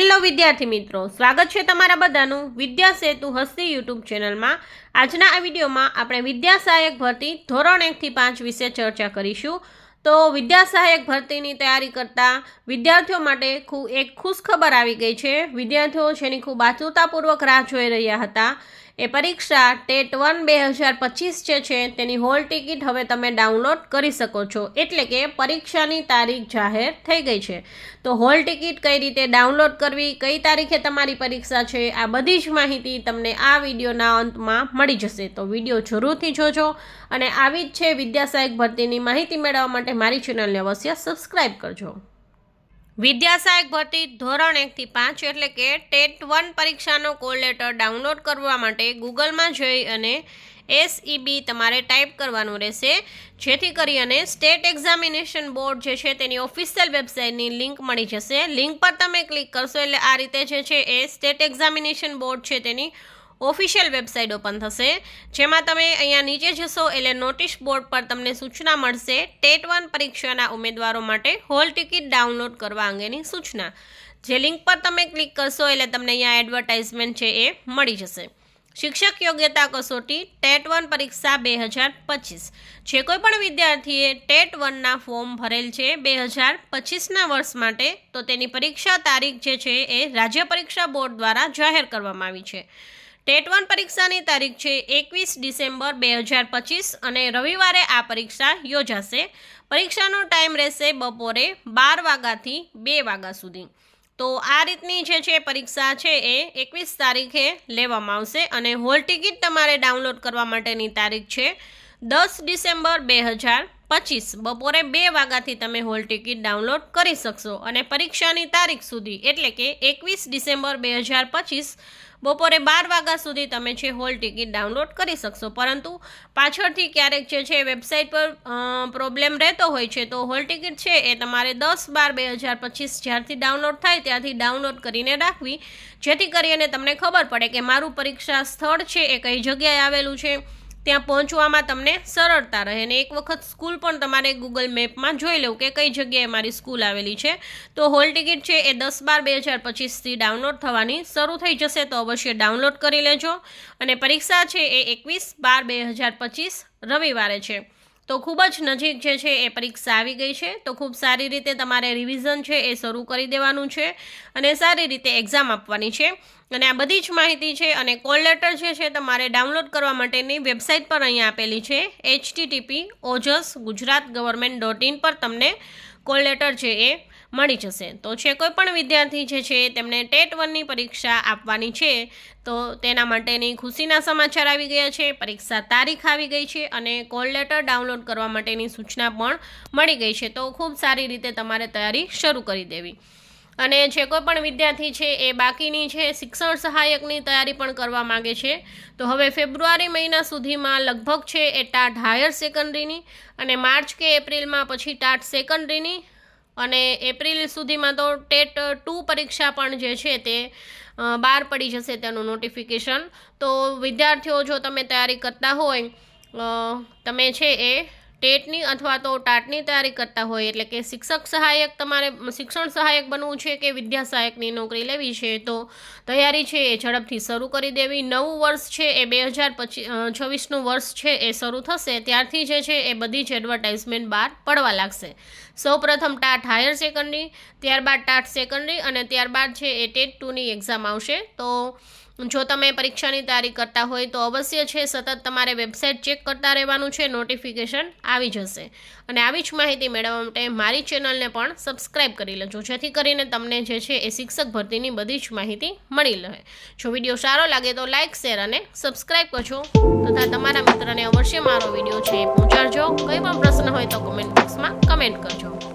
Hello વિદ્યાર્થી મિત્રો. સ્વાગત છે તમારા બધાનું વિદ્યા સેતુ હસ્તી યુટ્યુબ ચેનલમાં. આજના આ વિડીયોમાં આપણે વિદ્યા સહાયક ભરતી ધોરણ એકથી પાંચ વિશે ચર્ચા કરીશું. તો વિદ્યા સહાયક ભરતીની તૈયારી કરતા વિદ્યાર્થીઓ માટે ખૂબ એક ખુશખબર આવી ગઈ છે. વિદ્યાર્થીઓ જેની ખૂબ આતુરતાપૂર્વક રાહ જોઈ રહ્યા હતા. એ પરીક્ષા ટેટ વન બે હજાર પચીસ જે છે, તેની હોલ ટિકિટ હવે તમે ડાઉનલોડ કરી શકો છો. એટલે કે પરીક્ષાની તારીખ જાહેર થઈ ગઈ છે. તો હોલ ટિકિટ કઈ રીતે ડાઉનલોડ કરવી, કઈ તારીખે તમારી પરીક્ષા છે, આ બધી જ માહિતી તમને આ વિડીયોના અંતમાં મળી જશે. તો વીડિયો જરૂરથી જોજો અને આવી જ છે વિદ્યાસહાયક ભરતીની માહિતી મેળવવા માટે મારી ચેનલને અવશ્ય સબસ્ક્રાઇબ કરજો. વિદ્યા સહાયક ભરતી ધોરણ એકથી પાંચ એટલે કે ટેટ વન પરીક્ષાનો કોલ લેટર ડાઉનલોડ કરવા માટે ગૂગલમાં જઈ અને એસઈબી તમારે ટાઈપ કરવાનું રહેશે. જેથી કરી અને સ્ટેટ એક્ઝામિનેશન બોર્ડ જે છે તેની ઓફિશિયલ વેબસાઇટની લિંક મળી જશે. લિંક પર તમે ક્લિક કરશો એટલે આ રીતે જે છે એ સ્ટેટ એક્ઝામિનેશન બોર્ડ છે તેની ઓફિશિયલ વેબસાઇટ ઓપન થશે, જેમાં તમે અહીંયા નીચે જશો એટલે નોટિસ બોર્ડ પર તમને સૂચના મળશે ટેટ વન પરીક્ષાના ઉમેદવારો માટે હોલ ટિકિટ ડાઉનલોડ કરવા અંગેની સૂચના. જે લિંક પર તમે ક્લિક કરશો એટલે તમને અહીંયા એડવર્ટાઇઝમેન્ટ છે એ મળી જશે. શિક્ષક યોગ્યતા કસોટી ટેટ વન પરીક્ષા બે હજાર પચીસ. જે કોઈ પણ વિદ્યાર્થીએ ટેટ વનના ફોર્મ ભરેલ છે બે હજાર પચીસના વર્ષ માટે, તો તેની પરીક્ષા તારીખ જે છે એ રાજ્ય પરીક્ષા બોર્ડ દ્વારા જાહેર કરવામાં આવી છે. ટેટ વન પરીક્ષાની તારીખ છે એકવીસ ડિસેમ્બર બે હજાર પચીસ અને રવિવારે આ પરીક્ષા યોજાશે. પરીક્ષાનો ટાઈમ રહેશે બપોરે બાર વાગ્યાથી બે વાગ્યા સુધી. તો આ રીતની જે છે પરીક્ષા છે એ એકવીસ તારીખે લેવામાં આવશે અને હોલ ટિકિટ તમારે ડાઉનલોડ કરવા માટેની તારીખ છે દસ ડિસેમ્બર બે હજાર પચીસ બપોરે બે વાગ્યાથી તમે હોલ ટિકિટ ડાઉનલોડ કરી શકશો અને પરીક્ષાની તારીખ સુધી, એટલે કે એકવીસ ડિસેમ્બર બે હજાર પચીસ બપોરે બાર વાગ્યા સુધી તમે છે હોલ ટિકિટ ડાઉનલોડ કરી શકશો. પરંતુ પાછળથી ક્યારેક જે છે વેબસાઇટ પર પ્રોબ્લેમ રહેતો હોય છે, તો હોલ ટિકિટ છે એ તમારે દસ બાર બે હજાર પચીસ જ્યારથી ડાઉનલોડ થાય ત્યાંથી ડાઉનલોડ કરીને રાખવી, જેથી કરીને તમને ખબર પડે કે મારું પરીક્ષા સ્થળ છે એ કઈ જગ્યાએ આવેલું છે. ત્યાં પહોંચવામાં તમને સરળતા રહે અને એક વખત સ્કૂલ પણ તમારે ગૂગલ મેપમાં જોઈ લેવું કે કઈ જગ્યાએ મારી સ્કૂલ આવેલી છે. તો હોલ ટિકિટ છે એ દસ બાર બે હજાર પચીસથી ડાઉનલોડ થવાની શરૂ થઈ જશે તો અવશ્ય ડાઉનલોડ કરી લેજો. અને પરીક્ષા છે એ એકવીસ બાર બે હજાર પચીસ રવિવારે છે. તો ખૂબ જ નજીક જે છે એ પરીક્ષા આવી ગઈ છે. તો ખૂબ સારી રીતે તમારે રિવિઝન છે એ શરૂ કરી દેવાનું છે અને સારી રીતે એક્ઝામ આપવાની છે. અને આ બધી જ માહિતી છે અને કોલ લેટર જે છે તમારે ડાઉનલોડ કરવા માટેની વેબસાઇટ પર અહીંયા આપેલી છે HTTP OJAS Gujarat government dot in પર તમને કોલ લેટર છે એ મળી જશે. તો છે કોઈ પણ વિદ્યાર્થી જે છે તેમને ટેટ વનની પરીક્ષા આપવાની છે, તો તેના માટેની ખુશીના સમાચાર આવી ગયા છે, પરીક્ષા તારીખ આવી ગઈ છે અને કોલ લેટર ડાઉનલોડ કરવા માટેની સૂચના પણ મળી ગઈ છે. તો ખૂબ સારી રીતે તમારે તૈયારી શરૂ કરી દેવી. અને જે કોઈ પણ વિદ્યાર્થી છે એ બાકીની છે શિક્ષણ સહાયકની તૈયારી પણ કરવા માગે છે. તો હવે ફેબ્રુઆરી મહિના સુધીમાં લગભગ છે એ ટાટ હાયર સેકન્ડરીની અને માર્ચ કે એપ્રિલમાં પછી ટાટ સેકન્ડરીની અને એપ્રિલ સુધીમાં તો ટેટ ટુ પરીક્ષા પણ જે છે તે બહાર પડી જશે તેનું નોટિફિકેશન. તો વિદ્યાર્થીઓ જો તમે તૈયારી કરતા હોય તમે છે એ ટેટની અથવા તો ટાટની તૈયારી કરતા હોય એટલે કે શિક્ષક સહાયક તમારે શિક્ષણ સહાયક બનવું છે કે વિદ્યા સહાયકની નોકરી લેવી છે, તો તૈયારી છે એ ઝડપથી શરૂ કરી દેવી. નવું વર્ષ છે એ બે હજાર પચીસ છવ્વીસનું વર્ષ છે એ શરૂ થશે, ત્યારથી જે છે એ બધી જ એડવર્ટાઇઝમેન્ટ બહાર પડવા લાગશે. સૌપ્રથમ ટાટ હાયર સેકન્ડરી, ત્યારબાદ ટાટ સેકન્ડરી અને ત્યારબાદ છે એ ટેટ ટુની એક્ઝામ આવશે. તો જો તમે પરીક્ષાની તૈયારી કરતા હોય તો અવશ્ય છે, સતત તમારે વેબસાઇટ ચેક કરતા રહેવાનું છે, નોટિફિકેશન આવી જશે. અને આવી જ માહિતી મેળવવા માટે મારી ચેનલને પણ સબસ્ક્રાઇબ કરી લેજો, જેથી કરીને તમને જે છે એ શિક્ષક ભરતીની બધી જ માહિતી મળી રહે. જો વીડિયો સારો લાગે તો લાઇક, શેર અને સબસ્ક્રાઇબ કરજો. તથા તમારા મિત્રને અવશ્ય મારો વીડિયો છે એ પહોંચાડજો. કંઈ પણ પ્રશ્ન હોય તો કોમેન્ટ બોક્સમાં કમેન્ટ કરજો.